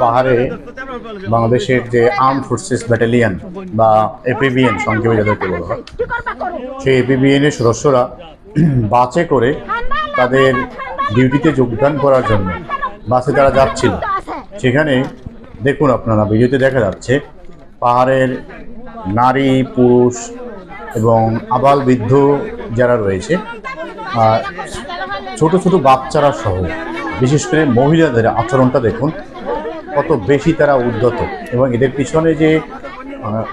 পাহাড়ে বাংলাদেশের যে আর্ম ফোর্সেস ব্যাটালিয়ন বা এপিবিএন সংক্ষেপে যাদেরকে বলা হয়, সেই এপিবিএন এর সদস্যরা বাসে করে তাদের ডিউটিতে যোগদান করার জন্য বাসে তারা যাচ্ছিল। সেখানে দেখুন আপনারা, ভিডিওতে দেখা যাচ্ছে পাহাড়ের নারী, পুরুষ এবং আবাল বৃদ্ধ যারা রয়েছে ছোট ছোট বাচ্চারা সহ, বিশেষ করে মহিলাদের আচরণটা দেখুন কত বেশি তারা উদ্যত এবং এদের পিছনে যে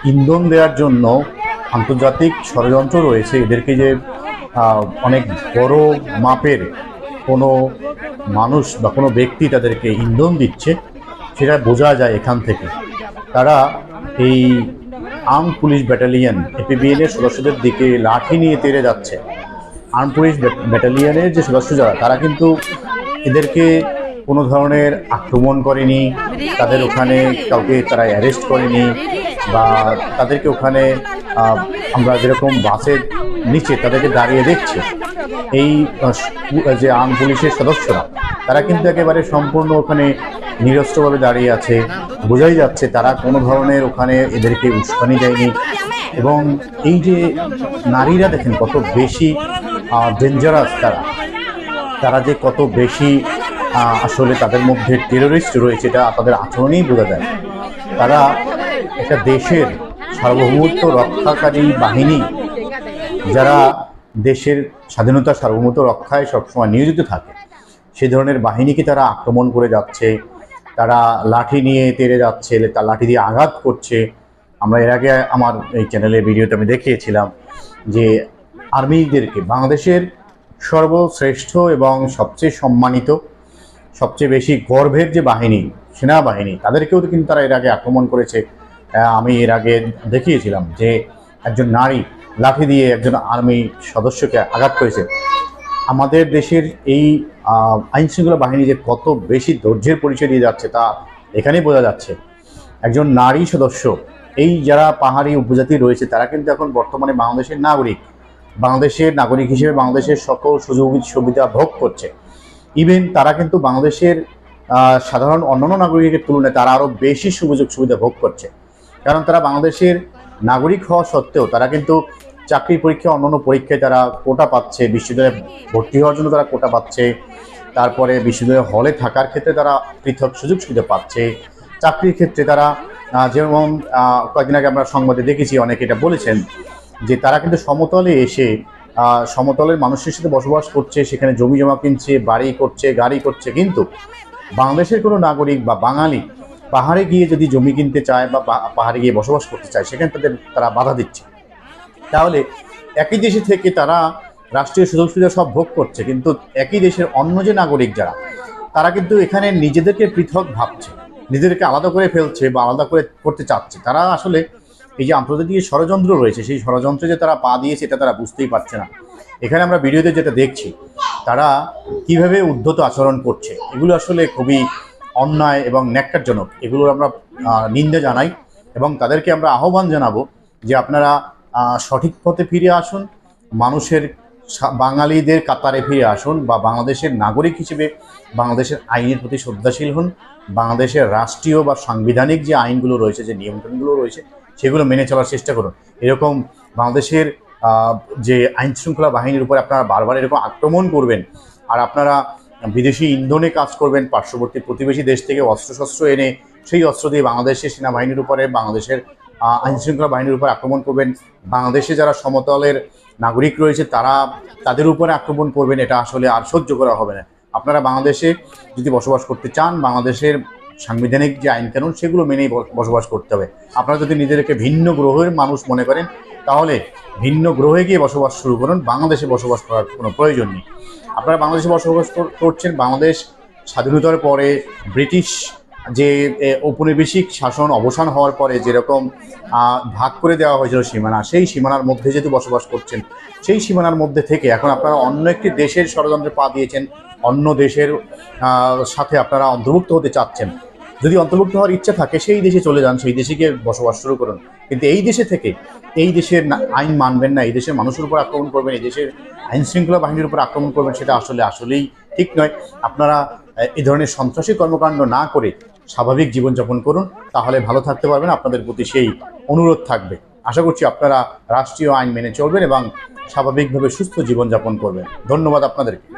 ইন্ধন দেওয়ার জন্য আন্তর্জাতিক ষড়যন্ত্র রয়েছে, এদেরকে যে অনেক বড় মাপের কোনো মানুষ বা কোনো ব্যক্তি তাদেরকে ইন্ধন দিচ্ছে, সেটা বোঝা যায় এখান থেকে। তারা এই আর্ম পুলিশ ব্যাটালিয়ন এপিবিএন এর সদস্যদের দিকে লাঠি নিয়ে তেড়ে যাচ্ছে। আর্ম পুলিশ ব্যাট- ব্যাটালিয়নের যে সদস্য যারা, তারা কিন্তু এদেরকে কোনো ধরনের আক্রমণ করেনি, তাদের ওখানে কাউকে তারা অ্যারেস্ট করেনি বা তাদেরকে ওখানে আমরা যেরকম বাসের নিচে তাদেরকে দাঁড়িয়ে দেখছি, এই যে আর্ম পুলিশের সদস্যরা, তারা কিন্তু একেবারে সম্পূর্ণ ওখানে নিরস্ত্রভাবে দাঁড়িয়ে আছে। বোঝাই যাচ্ছে তারা কোনো ধরনের ওখানে এদেরকে উস্কানি দেয়নি এবং এই যে নারীরা দেখেন কত বেশি ডেঞ্জারাস তারা। তারা যে কত বেশি আসলে তাদের মধ্যে টেরোরিস্ট রয়েছে, এটা তাদের আচরণেই বোঝা যায়। তারা একটা দেশের সার্বভৌমত্ব রক্ষাকারী বাহিনী, যারা দেশের স্বাধীনতা সার্বভৌমত্ব রক্ষায় সবসময় নিয়োজিত থাকে। সেই ধরনের বাহিনীকে তারা আক্রমণ করে যাচ্ছে, তারা লাঠি নিয়ে তেড়ে যাচ্ছে তার লাঠি দিয়ে আঘাত করছে। আমরা এর আগে আমার এই চ্যানেলে ভিডিওতে আমি দেখিয়েছিলাম যে আর্মিদেরকে, বাংলাদেশের সর্বশ্রেষ্ঠ এবং সবচেয়ে সম্মানিত সবচেয়ে বেশি গর্ভের যে বাহিনী, সেনাবাহিনী, তাদেরকেও কিন্তু তারা এর আগে আক্রমণ করেছে। আমি এর আগে দেখিয়েছিলাম যে একজন নারী লাঠি দিয়ে একজন আর্মি সদস্যকে আঘাত করেছে। আমাদের দেশের এই আইনশৃঙ্খলা বাহিনী যে কত বেশি ধৈর্যের পরিচয় দিয়ে যাচ্ছে তা এখানেই বোঝা যাচ্ছে। একজন নারী সদস্য, এই যারা পাহাড়ি উপজাতি রয়েছে, তারা কিন্তু এখন বর্তমানে বাংলাদেশের নাগরিক। বাংলাদেশের নাগরিক হিসেবে বাংলাদেশের সকল সুযোগ সুবিধা ভোগ করছে। ইভেন তারা কিন্তু বাংলাদেশের সাধারণ অন্যান্য নাগরিকের তুলনায় তারা আরও বেশি সুযোগ সুবিধা ভোগ করছে। কারণ তারা বাংলাদেশের নাগরিক হওয়া সত্ত্বেও তারা কিন্তু চাকরির পরীক্ষা অন্যান্য পরীক্ষায় তারা কোটা পাচ্ছে, বিশ্ববিদ্যালয়ে ভর্তি হওয়ার জন্য তারা কোটা পাচ্ছে, তারপরে বিশ্ববিদ্যালয় হলে থাকার ক্ষেত্রে তারা পৃথক সুযোগ সুবিধা পাচ্ছে। চাকরির ক্ষেত্রে তারা যেমন কয়েকদিন আগে আমরা সংবাদে দেখেছি, অনেকে এটা বলেছেন যে তারা কিন্তু সমতলে এসে সমতলের মানুষের সাথে বসবাস করছে, সেখানে জমি জমা কিনছে, বাড়ি করছে, গাড়ি করছে, কিন্তু বাংলাদেশের কোনো নাগরিক বা বাঙালি পাহাড়ে গিয়ে যদি জমি কিনতে চায় বা পাহাড়ে গিয়ে বসবাস করতে চায়, সেখানে তাদের, তারা বাধা দিচ্ছে। তাহলে একই দেশে থেকে তারা রাষ্ট্রীয় সুযোগ সুবিধা সব ভোগ করছে, কিন্তু একই দেশের অন্য যে নাগরিক যারা, তারা কিন্তু এখানে নিজেদেরকে পৃথক ভাবছে, নিজেদেরকে আলাদা করে ফেলছে বা আলাদা করে করতে চাচ্ছে। তারা আসলে এই যে আন্তর্জাতিক ষড়যন্ত্র রয়েছে, সেই ষড়যন্ত্রে যে তারা পা দিয়েছে, এটা তারা বুঝতেই পারছে না। এখানে আমরা ভিডিওতে যেটা দেখছি, তারা কীভাবে উদ্ধত আচরণ করছে, এগুলো আসলে খুবই অন্যায় এবং ন্যাক্কারজনক। এগুলোর আমরা নিন্দা জানাই এবং তাদেরকে আমরা আহ্বান জানাব যে আপনারা সঠিক পথে ফিরে আসুন, মানুষের বাঙালিদের কাতারে ফিরে আসুন বা বাংলাদেশের নাগরিক হিসেবে বাংলাদেশের আইনের প্রতি শ্রদ্ধাশীল হন, বাংলাদেশের রাষ্ট্রীয় বা সাংবিধানিক যে আইনগুলো রয়েছে, যে নিয়মকানুনগুলো রয়েছে সেগুলো মেনে চলার চেষ্টা করুন। এরকম বাংলাদেশের যে আইন শৃঙ্খলা বাহিনীর উপর আপনারা বারবার এরকম আক্রমণ করবেন আর আপনারা বিদেশি ইন্ধনে কাজ করবেন পার্শ্ববর্তী প্রতিবেশী দেশ থেকে অস্ত্রশস্ত্র এনে সেই অস্ত্র দিয়ে বাংলাদেশের সেনাবাহিনীর উপরে বাংলাদেশের আহ, আইন শৃঙ্খলা বাহিনীর উপর আক্রমণ করবেন বাংলাদেশে যারা সমতলের নাগরিক রয়েছে তারা তাদের উপরে আক্রমণ করবেন এটা আসলে আর সহ্য করা হবে না। আপনারা বাংলাদেশে যদি বসবাস করতে চান বাংলাদেশের সাংবিধানিক যে আইন কানুন সেগুলো মেনেই বসবাস করতে হবে। আপনারা যদি নিজেদেরকে ভিন্ন গ্রহের মানুষ মনে করেন, তাহলে ভিন্ন গ্রহে গিয়ে বসবাস শুরু করুন, বাংলাদেশে বসবাস করার কোনো প্রয়োজন নেই। আপনারা বাংলাদেশে বসবাস করছেন, বাংলাদেশ স্বাধীনতার পরে ব্রিটিশ যে ঔপনিবেশিক শাসন অবসান হওয়ার পরে যেরকম ভাগ করে দেওয়া হয়েছিল সীমানা, সেই সীমানার মধ্যে যেহেতু বসবাস করছেন, সেই সীমানার মধ্যে থেকে এখন আপনারা অন্য একটি দেশের ষড়যন্ত্রে পা দিয়েছেন, অন্য দেশের সাথে আপনারা অন্তর্ভুক্ত হতে চাচ্ছেন। যদি অন্তর্ভুক্ত হওয়ার ইচ্ছা থাকে, সেই দেশে চলে যান, সেই দেশে গিয়ে বসবাস শুরু করুন। কিন্তু এই দেশে থেকে, এই দেশের আইন মানবেন না, এই দেশের মানুষের উপর আক্রমণ করবেন, এই দেশের আইন শৃঙ্খলা বাহিনীর উপর আক্রমণ করবেন, সেটা আসলে আসলেই ঠিক নয়। আপনারা এই ধরনের সন্ত্রাসী কর্মকাণ্ড না করে স্বাভাবিক জীবনযাপন করুন, তাহলে ভালো থাকতে পারবেন, আপনাদের প্রতি সেই অনুরোধ থাকবে। আশা করছি আপনারা রাষ্ট্রীয় আইন মেনে চলবেন এবং স্বাভাবিকভাবে সুস্থ জীবনযাপন করবেন। ধন্যবাদ আপনাদেরকে।